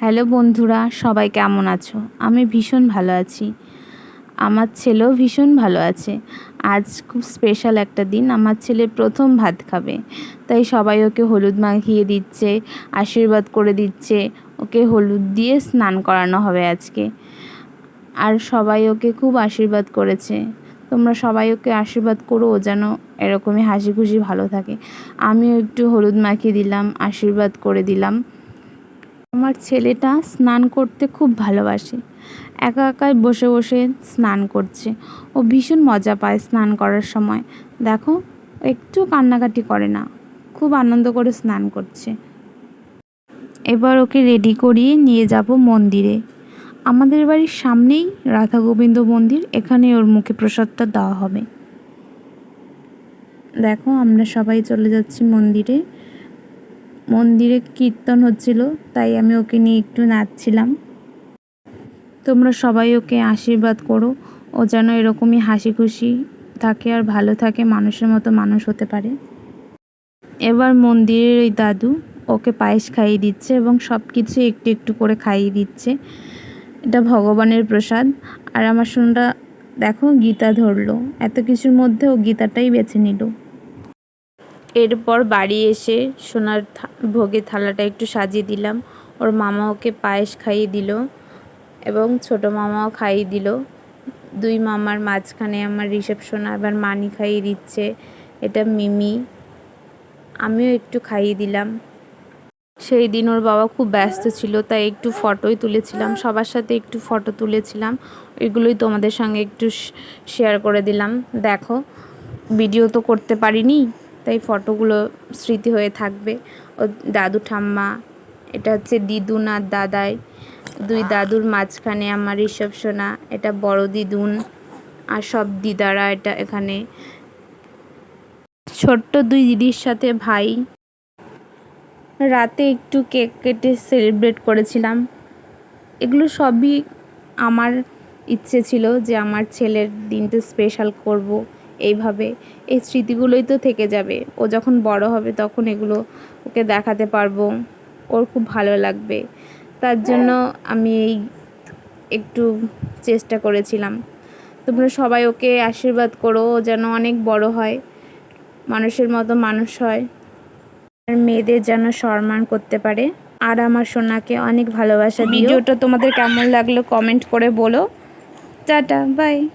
Hello বন্ধুরা, সবাই কেমন আছো? আমি ভীষণ ভালো আছি। আমার ছেলেও ভীষণ ভালো আছে। আজ খুব স্পেশাল একটা দিন, আমার ছেলে প্রথম ভাত খাবে। তাই সবাই ওকে হলুদ মাখিয়ে দিচ্ছে, আশীর্বাদ করে দিচ্ছে, ওকে হলুদ দিয়ে স্নান করানো হবে আজকে। আর সবাই ওকে খুব আশীর্বাদ করেছে। তোমরা সবাই ওকে আশীর্বাদ করো, ও যেন এরকমই হাসি খুশি ভালো থাকে। আমিও একটু হলুদ মাখিয়ে দিলাম, আশীর্বাদ করে দিলাম। আমার ছেলেটা স্নান করতে খুব ভালোবাসে। একা একাই বসে বসে স্নান করছে। ও ভীষণ মজা পায় স্নান করার সময়। দেখো, একটু কান্নাকাটি করে না। খুব আনন্দ করে স্নান করছে। এবার ওকে রেডি করিয়ে নিয়ে যাব মন্দিরে। আমাদের বাড়ির সামনেই রাধা গোবিন্দ মন্দির। এখানে ওর মুখে প্রসাদটা দেওয়া হবে। দেখো, আমরা সবাই চলে যাচ্ছি মন্দিরে। মন্দিরে কীর্তন হচ্ছিল, তাই আমি ওকে নিয়ে একটু নাচছিলাম। তোমরা সবাই ওকে আশীর্বাদ করো, ও যেন এরকমই হাসি খুশি থাকে আর ভালো থাকে, মানুষের মতো মানুষ হতে পারে। এবার মন্দিরের ওই দাদু ওকে পায়েস খাইয়ে দিচ্ছে এবং সব কিছু একটু একটু করে খাইয়ে দিচ্ছে। এটা ভগবানের প্রসাদ। আর আমার সোনাটা দেখো গীতা ধরলো। এত কিছুর মধ্যে ও গীতাটাই বেছে নিল। এরপর বাড়ি এসে সোনার ভোগের থালাটা একটু সাজিয়ে দিলাম। ওর মামা ওকে পায়েস খাইয়ে দিল এবং ছোট মামাও খাইয়ে দিল। দুই মামার মাঝখানে আমার রিসেপশন এবার মানি খাইয়ে দিচ্ছে। এটা মিমি, আমিও একটু খাইয়ে দিলাম। সেই দিন ওর বাবা খুব ব্যস্ত ছিল, তাই একটু ফটোই তুলেছিলাম, সবার সাথে একটু ফটো তুলেছিলাম। ওইগুলোই তোমাদের সঙ্গে একটু শেয়ার করে দিলাম। দেখো ভিডিও তো করতে পারিনি। তাই ফটোগুলো স্মৃতি হয়ে থাকবে। ও দাদু ঠাম্মা এটা হচ্ছে দিদুন আর দাদাই। দুই দাদুর মাঝখানে আমার ঋষভ সোনা এটা বড় দিদুন আর সব দিদারা এটা এখানে। ছোট্ট দুই দিদির সাথে ভাই। রাতে একটু কেক কেটে সেলিব্রেট করেছিলাম। এগুলো সবই আমার ইচ্ছে ছিল যে আমার ছেলের দিনটা স্পেশাল করব। এইভাবে এই স্মৃতিগুলোই তো থেকে যাবে। ও যখন বড় হবে তখন এগুলো ওকে দেখাতে পারব। ওর খুব ভালো লাগবে। তার জন্য আমি এই একটু চেষ্টা করেছিলাম। তোমরা সবাই ওকে আশীর্বাদ করো, ও যেন অনেক বড় হয়, মানুষের মতো মানুষ হয়। আর মেয়েদের যেন সম্মান করতে পারে। আর আমার সোনাকে অনেক ভালোবাসা ভিডিওটা তোমাদের কেমন লাগল কমেন্ট করে বলো। Tata, bye.